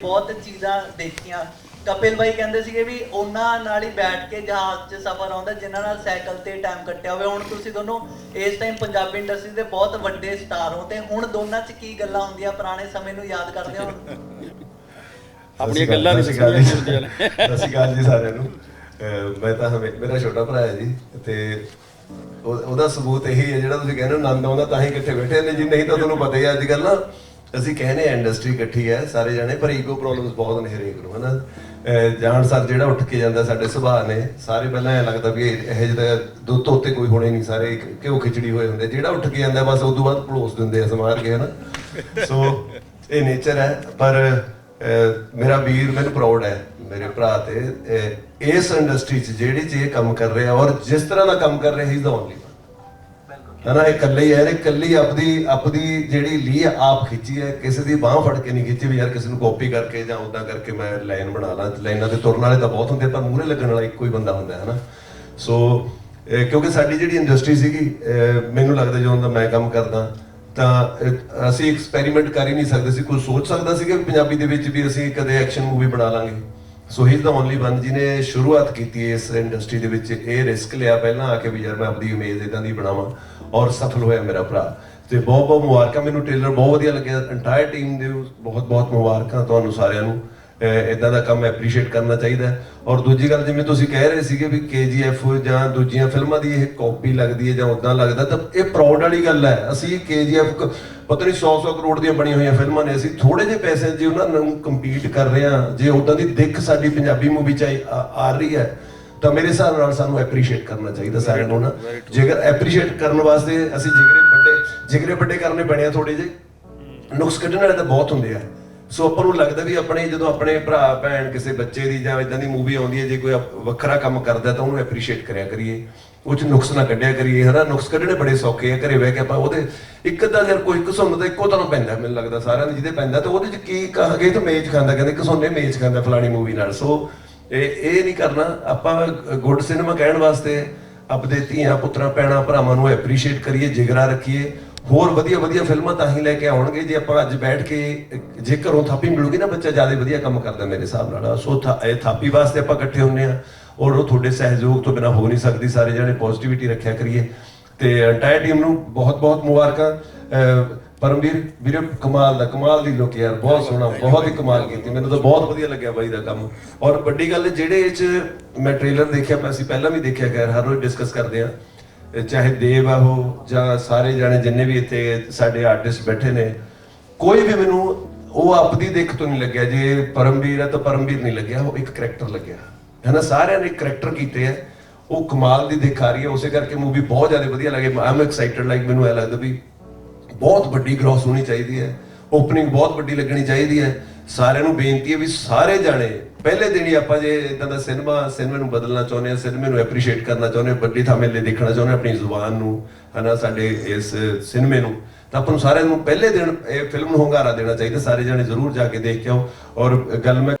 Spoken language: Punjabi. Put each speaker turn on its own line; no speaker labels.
ਬਹੁਤ ਚੀਜ਼ਾਂ ਦੇਖੀਆਂ। ਕਪਿਲ ਬਾਈ ਕਹਿੰਦੇ ਸੀਗੇ ਵੀ ਉਹਨਾਂ ਨਾਲ ਹੀ ਬੈਠ ਕੇ ਜਹਾਜ਼ 'ਚ ਸਫ਼ਰ ਆਉਂਦਾ ਜਿਨ੍ਹਾਂ ਨਾਲ ਸਾਈਕਲ ਤੇ ਟਾਈਮ ਕੱਟਿਆ ਹੋਵੇ। ਹੁਣ ਤੁਸੀਂ ਦੋਨੋਂ ਇਸ ਟਾਈਮ ਪੰਜਾਬੀ ਇੰਡਸਟਰੀ ਦੇ ਬਹੁਤ ਵੱਡੇ ਸਟਾਰ ਹੋ ਤੇ ਹੁਣ ਦੋਨਾਂ 'ਚ ਕੀ ਗੱਲਾਂ ਹੁੰਦੀਆਂ ਪੁਰਾਣੇ ਸਮੇਂ ਨੂੰ ਯਾਦ ਕਰਦੇ ਹੋ?
ਆਪਣੀਆਂ ਗੱਲਾਂ ਨਹੀਂ ਨੇ
ਸਤਿ ਸ਼੍ਰੀ ਅਕਾਲ ਜੀ ਸਾਰਿਆਂ ਨੂੰ। ਮੈਂ ਤਾਂ ਹਮੇ- ਮੇਰਾ ਛੋਟਾ ਭਰਾ ਹੈ ਜੀ ਤੇ ਉਹ- ਉਹਦਾ ਸਬੂਤ ਇਹੀ ਹੈ ਜਿਹੜਾ ਤੁਸੀਂ ਕਹਿੰਦੇ ਹੋ ਆਨੰਦ ਆਉਂਦਾ ਤਾਂ ਹੀ ਇਕੱਠੇ ਬੈਠੇ ਨੇ ਜੀ। ਨਹੀਂ ਤਾਂ ਤੁਹਾਨੂੰ ਪਤਾ ਹੀ ਹੈ ਅੱਜ ਕੱਲ੍ਹ ਨਾ ਅਸੀਂ ਕਹਿੰਦੇ ਆ ਇੰਡਸਟਰੀ ਇਕੱਠੀ ਹੈ, ਸਾਰੇ ਜਾਣੇ, ਪਰ ਈਗੋ ਪ੍ਰੋਬਲਮਸ ਬਹੁਤ ਨੇ ਹਰੇਕ ਨੂੰ, ਹਨਾ? ਜਾਣ ਸਰ ਜਿਹੜਾ ਉੱਠ ਕੇ ਜਾਂਦਾ, ਸਾਡੇ ਸੁਭਾਅ ਨੇ, ਸਾਰੇ ਪਹਿਲਾਂ ਐ ਲੱਗਦਾ ਵੀ ਇਹ ਇਹ ਦੁੱਧ ਧੋਤੇ ਕੋਈ ਹੋਣੇ ਨਹੀਂ, ਸਾਰੇ ਕਿਉਂ ਖਿਚੜੀ ਹੋਏ ਹੁੰਦੇ। ਜਿਹੜਾ ਉੱਠ ਕੇ ਜਾਂਦਾ, ਬਸ ਉਸ ਤੋਂ ਬਾਅਦ ਭਲੋਸ ਦਿੰਦੇ ਆ ਸਮਾਰ ਕੇ, ਹਨਾ? ਸੋ ਇਹ ਨੇਚਰ ਹੈ, ਪਰ ਮੇਰਾ ਵੀਰ ਮੈਨੂੰ ਪ੍ਰਾਊਡ ਹੈ, ਮੇਰੇ ਭਰਾ ਤੇ ਇਸ ਇੰਡਸਟਰੀ 'ਚ ਜਿਹੜੀ 'ਚ ਇਹ ਕੰਮ ਕਰ ਰਿਹਾ, ਔਰ ਜਿਸ ਤਰ੍ਹਾਂ ਦਾ ਕੰਮ ਕਰ ਰਿਹਾ ਹੀ ਇਜ਼ ਦਾ ਓਨਲੀ ਹਨਾ ਇਹ ਇਕੱਲੇ ਹੀ ਹੈ ਇਹ ਇਕੱਲੀ ਆਪਦੀ ਆਪਦੀ ਜਿਹੜੀ ਲੀ ਆਪ ਖਿੱਚੀ ਹੈ। ਕਿਸੇ ਦੀ ਬਾਹ ਫੜ ਕੇ ਨਹੀਂ ਖਿੱਚੀ ਵੀ ਯਾਰ ਕਿਸੇ ਨੂੰ ਕਾਪੀ ਕਰਕੇ ਜਾਂ ਉਦਾਂ ਕਰਕੇ ਮੈਂ ਲਾਈਨ ਬਣਾ ਲਾਂ। ਲਾਈਨਾਂ ਤੇ ਤੁਰਨ ਵਾਲੇ ਤਾਂ ਬਹੁਤ ਹੁੰਦੇ ਪਰ ਮੂਹਰੇ ਲੱਗਣ ਵਾਲਾ ਇੱਕੋ ਹੀ ਬੰਦਾ ਹੁੰਦਾ ਹੈ ਹਨਾ ਸੋ ਕਿਉਂਕਿ ਸਾਡੀ ਜਿਹੜੀ ਇੰਡਸਟਰੀ ਸੀਗੀ ਮੈਨੂੰ ਲੱਗਦਾ ਜਦੋਂ ਦਾ ਮੈਂ ਕੰਮ ਕਰਦਾ, ਤਾਂ ਅਸੀਂ ਐਕਸਪੈਰੀਮੈਂਟ ਕਰ ਹੀ ਨਹੀਂ ਸਕਦੇ ਸੀ। ਕੋਈ ਸੋਚ ਸਕਦਾ ਸੀ ਕਿ ਪੰਜਾਬੀ ਦੇ ਵਿੱਚ ਵੀ ਅਸੀਂ ਕਦੇ ਐਕਸ਼ਨ ਮੂਵੀ ਬਣਾ ਲਾਂਗੇ। So he is the only one ਜਿਹਨੇ ਸ਼ੁਰੂਆਤ ਕੀਤੀ ਇਸ ਇੰਡਸਟਰੀ ਦੇ ਵਿੱਚ। ਇਹ ਰਿਸਕ ਲਿਆ ਪਹਿਲਾਂ ਆ ਕੇ ਵੀ ਯਾਰ ਮੈਂ ਆਪਣੀ ਇਮੇਜ ਇਦਾਂ ਦੀ ਬਣਾਵਾਂ ਔਰ ਸਫਲ ਹੋਇਆ ਮੇਰਾ ਭਰਾ। ਤੇ ਬਹੁਤ ਬਹੁਤ ਮੁਬਾਰਕਾਂ। ਮੈਨੂੰ ਟ੍ਰੇਲਰ ਬਹੁਤ ਵਧੀਆ ਲੱਗਿਆ। ਇੰਟਾਇਰ ਟੀਮ ਦੇ ਬਹੁਤ ਬਹੁਤ ਮੁਬਾਰਕਾਂ ਤੁਹਾਨੂੰ ਸਾਰਿਆਂ ਨੂੰ। ਇਦਾਂ ਦਾ ਕੰਮ ਐਪਰੀਸ਼ੀਏਟ ਕਰਨਾ ਚਾਹੀਦਾ ਔਰ ਦੂਜੀ ਗੱਲ, ਜਿਵੇਂ ਤੁਸੀਂ ਕਹਿ ਰਹੇ ਸੀਗੇ ਵੀ KGF ਜਾਂ ਦੂਜੀਆਂ ਫਿਲਮਾਂ ਦੀ ਇਹ ਕਾਪੀ ਲੱਗਦੀ ਹੈ ਜਾਂ ਉਦਾਂ ਲੱਗਦਾ, ਤਾਂ ਇਹ ਪ੍ਰਾਊਡ ਵਾਲੀ ਗੱਲ ਹੈ। ਅਸੀਂ KGF ਕ- ਪਤਾ ਨਹੀਂ 100 100 ਕਰੋੜ ਦੀਆਂ ਬਣੀਆਂ ਹੋਈਆਂ ਫਿਲਮਾਂ ਨੇ। ਅਸੀਂ ਥੋੜੇ ਜਿਹੇ ਪੈਸੇ ਜੇ ਉਹਨਾਂ ਨੂੰ ਕੰਪੀਟ ਕਰ ਰਹੇ ਹਾਂ ਜੇ ਉਦਾਂ ਦੀ ਦਿੱਖ ਸਾਡੀ ਪੰਜਾਬੀ ਮੂਵੀ ਚ ਆ ਆ ਰਹੀ ਹੈ ਤਾਂ ਮੇਰੇ ਹਿਸਾਬ ਨਾਲ ਸਾਨੂੰ ਐਪਰੀਸ਼ੀਏਟ ਕਰਨਾ ਚਾਹੀਦਾ ਸਾਰਿਆਂ ਨੂੰ ਨਾ। ਜੇਕਰ ਐਪਰੀਸ਼ੀਏਟ ਕਰਨ ਵਾਸਤੇ ਅਸੀਂ ਜਿਗਰੇ ਵੱਡੇ ਜਿਗਰੇ ਵੱਡੇ ਕਰਨੇ ਪੈਣੇ ਆ ਥੋੜੇ ਜਿਹੇ। ਨੁਕਸ ਕੱਢਣ ਵਾਲੇ ਤਾਂ ਬਹੁਤ ਹੁੰਦੇ ਆ। ਸੋ ਆਪਾਂ ਨੂੰ ਲੱਗਦਾ ਵੀ ਆਪਣੇ ਜਦੋਂ ਆਪਣੇ ਭਰਾ ਭੈਣ ਕਿਸੇ ਬੱਚੇ ਦੀ ਜਾਂ ਇਦਾਂ ਦੀ ਮੂਵੀ ਆਉਂਦੀ ਹੈ ਜੇ ਕੋਈ ਵੱਖਰਾ ਕੰਮ ਕਰਦਾ ਤਾਂ ਉਹਨੂੰ ਐਪਰੀਸ਼ੀਏਟ ਕਰਿਆ ਕਰੀਏ। ਉਹ ਚ ਨੁਕਸ ਨਾ ਕੱਢਿਆ ਕਰੀਏ, ਹਨਾ? ਨੁਕਸ ਕੱਢਣੇ ਬੜੇ ਸੌਖੇ ਆ, ਘਰੇ ਬਹਿ ਕੇ ਆਪਾਂ ਉਹਦੇ ਇੱਕ ਅੱਧਾ ਯਾਰ ਕੋਈ ਘਸੁੰਨ ਤਾਂ ਇੱਕੋ ਤਰ੍ਹਾਂ ਪੈਂਦਾ, ਮੈਨੂੰ ਲੱਗਦਾ ਸਾਰਿਆਂ ਦੇ ਜਿਹਦੇ ਪੈਂਦਾ, ਤੇ ਉਹਦੇ ਚ ਕੀ ਕਹਾਂਗੇ ਤਾਂ ਮੇਜ਼ ਖਾਂਦਾ, ਕਹਿੰਦੇ ਘਸੁੰਨੇ ਮੇਜ਼ ਖਾਂਦਾ ਫਲਾਣੀ ਮੂਵੀ ਨਾਲ। ਸੋ ਇਹ ਇਹ ਨਹੀਂ ਕਰਨਾ। ਆਪਾਂ ਗੁੱਡ ਸਿਨੇਮਾ ਕਹਿਣ ਵਾਸਤੇ ਆਪਦੇ ਧੀਆਂ, ਪੁੱਤਰਾਂ, ਭੈਣਾਂ, ਭਰਾਵਾਂ ਨੂੰ ਐਪਰੀਸ਼ੀਏਟ ਕਰੀਏ, ਜਿਗਰਾ ਰੱਖੀਏ। ਹੋਰ ਵਧੀਆ ਵਧੀਆ ਫਿਲਮਾਂ ਤਾਂ ਹੀ ਲੈ ਕੇ ਆਉਣਗੇ। ਜੇ ਆਪਾਂ ਅੱਜ ਬੈਠ ਕੇ ਜੇ ਘਰੋਂ ਥਾਪੀ ਮਿਲੂਗੀ ਨਾ ਬੱਚਾ ਜ਼ਿਆਦਾ ਵਧੀਆ ਕੰਮ ਕਰਦਾ ਮੇਰੇ ਹਿਸਾਬ ਨਾਲ। ਸੋ ਇਹ ਥਾਪੀ ਵਾਸਤੇ ਆਪਾਂ ਇਕੱਠੇ ਹੁੰਨੇ ਆ ਔਰ ਉਹ ਤੁਹਾਡੇ ਸਹਿਯੋਗ ਤੋਂ ਬਿਨਾ ਹੋ ਨਹੀਂ ਸਕਦੀ। ਸਾਰੇ ਜਣੇ ਪੋਜ਼ਿਟਿਵਿਟੀ ਰੱਖਿਆ ਕਰੀਏ। ਤੇ ਐਂਟਾਇਰ ਟੀਮ ਨੂੰ ਬਹੁਤ ਬਹੁਤ ਮੁਬਾਰਕਾਂ। ਪਰਮਵੀਰ ਵੀਰੇ ਕਮਾਲ ਦਾ ਕਮਾਲ ਦੀ ਲੁੱਕ ਯਾਰ। ਬਹੁਤ ਸੋਹਣਾ ਬਹੁਤ ਹੀ ਕਮਾਲ ਕੀਤੀ। ਮੈਨੂੰ ਤਾਂ ਬਹੁਤ ਵਧੀਆ ਲੱਗਿਆ ਬਾਈ ਦਾ ਕੰਮ। ਔਰ ਵੱਡੀ ਗੱਲ ਜਿਹੜੇ ਇਹ ਚ ਮੈਂ ਟ੍ਰੇਲਰ ਦੇਖਿਆ ਮੈਂ ਅਸੀਂ ਪਹਿਲਾਂ ਵੀ ਦੇਖਿਆ ਖੈਰ ਹਰ ਰੋਜ਼ ਡਿਸਕਸ ਕਰਦੇ ਆ ਚਾਹੇ ਦੇਵ ਆ ਉਹ ਜਾਂ ਸਾਰੇ ਜਾਣੇ ਜਿੰਨੇ ਵੀ ਇੱਥੇ ਸਾਡੇ ਆਰਟਿਸਟ ਬੈਠੇ ਨੇ, ਕੋਈ ਵੀ ਮੈਨੂੰ ਉਹ ਆਪਦੀ ਦੇਖ ਤੋਂ ਨਹੀਂ ਲੱਗਿਆ, ਜੇ ਪਰਮਵੀਰ ਹੈ ਤਾਂ ਪਰਮਵੀਰ ਨਹੀਂ ਲੱਗਿਆ, ਉਹ ਇੱਕ ਕਰੈਕਟਰ ਲੱਗਿਆ। ਹੈ ਨਾ? ਸਾਰਿਆਂ ਨੇ ਕਰੈਕਟਰ ਕੀਤੇ ਆ। ਉਹ ਕਮਾਲ ਦੀ ਦਿਖ ਆ ਰਹੀ ਹੈ ਉਸੇ ਕਰਕੇ ਮੂਵੀ ਬਹੁਤ ਜ਼ਿਆਦਾ ਵਧੀਆ ਲੱਗੇ। ਆਮ ਐਕਸਾਈਟਡ ਲਾਈਕ ਮੈਨੂੰ ਇਹ ਲੱਗਦਾ ਵੀ ਬਹੁਤ ਵੱਡੀ ਗ੍ਰੋਸ ਹੋਣੀ ਚਾਹੀਦੀ ਹੈ। ਓਪਨਿੰਗ ਬਹੁਤ ਵੱਡੀ ਲੱਗਣੀ ਚਾਹੀਦੀ ਹੈ। ਸਾਰਿਆਂ ਨੂੰ ਬੇਨਤੀ ਹੈ ਵੀ ਸਾਰੇ ਜਾਣੇ, ਪਹਿਲੇ ਦਿਨ ਹੀ ਆਪਾਂ ਜੇ ਇਦਾਂ ਦਾ ਸਿਨੇਮਾ, ਸਿਨੇਮੇ ਨੂੰ ਬਦਲਣਾ ਚਾਹੁੰਦੇ ਆ ਸਿਨੇਮੇ ਨੂੰ ਐਪਰੀਸ਼ੀਏਟ ਕਰਨਾ ਚਾਹੁੰਦੇ ਆ ਵੱਡੀ ਥਾਂ ਮੇਲੇ ਦੇਖਣਾ ਚਾਹੁੰਦੇ ਆ ਆਪਣੀ ਜ਼ੁਬਾਨ ਨੂੰ, ਹਨਾ, ਸਾਡੇ ਇਸ ਸਿਨੇਮੇ ਨੂੰ, ਤਾਂ ਆਪਾਂ ਨੂੰ ਸਾਰਿਆਂ ਨੂੰ ਪਹਿਲੇ ਦਿਨ ਇਹ ਫਿਲਮ ਨੂੰ ਹੁੰਗਾਰਾ ਦੇਣਾ ਚਾਹੀਦਾ, ਸਾਰੇ ਜਾਣੇ ਜ਼ਰੂਰ ਜਾ ਕੇ ਦੇਖ ਕੇ ਆਓ। ਔਰ ਗੱਲ ਮੈਂ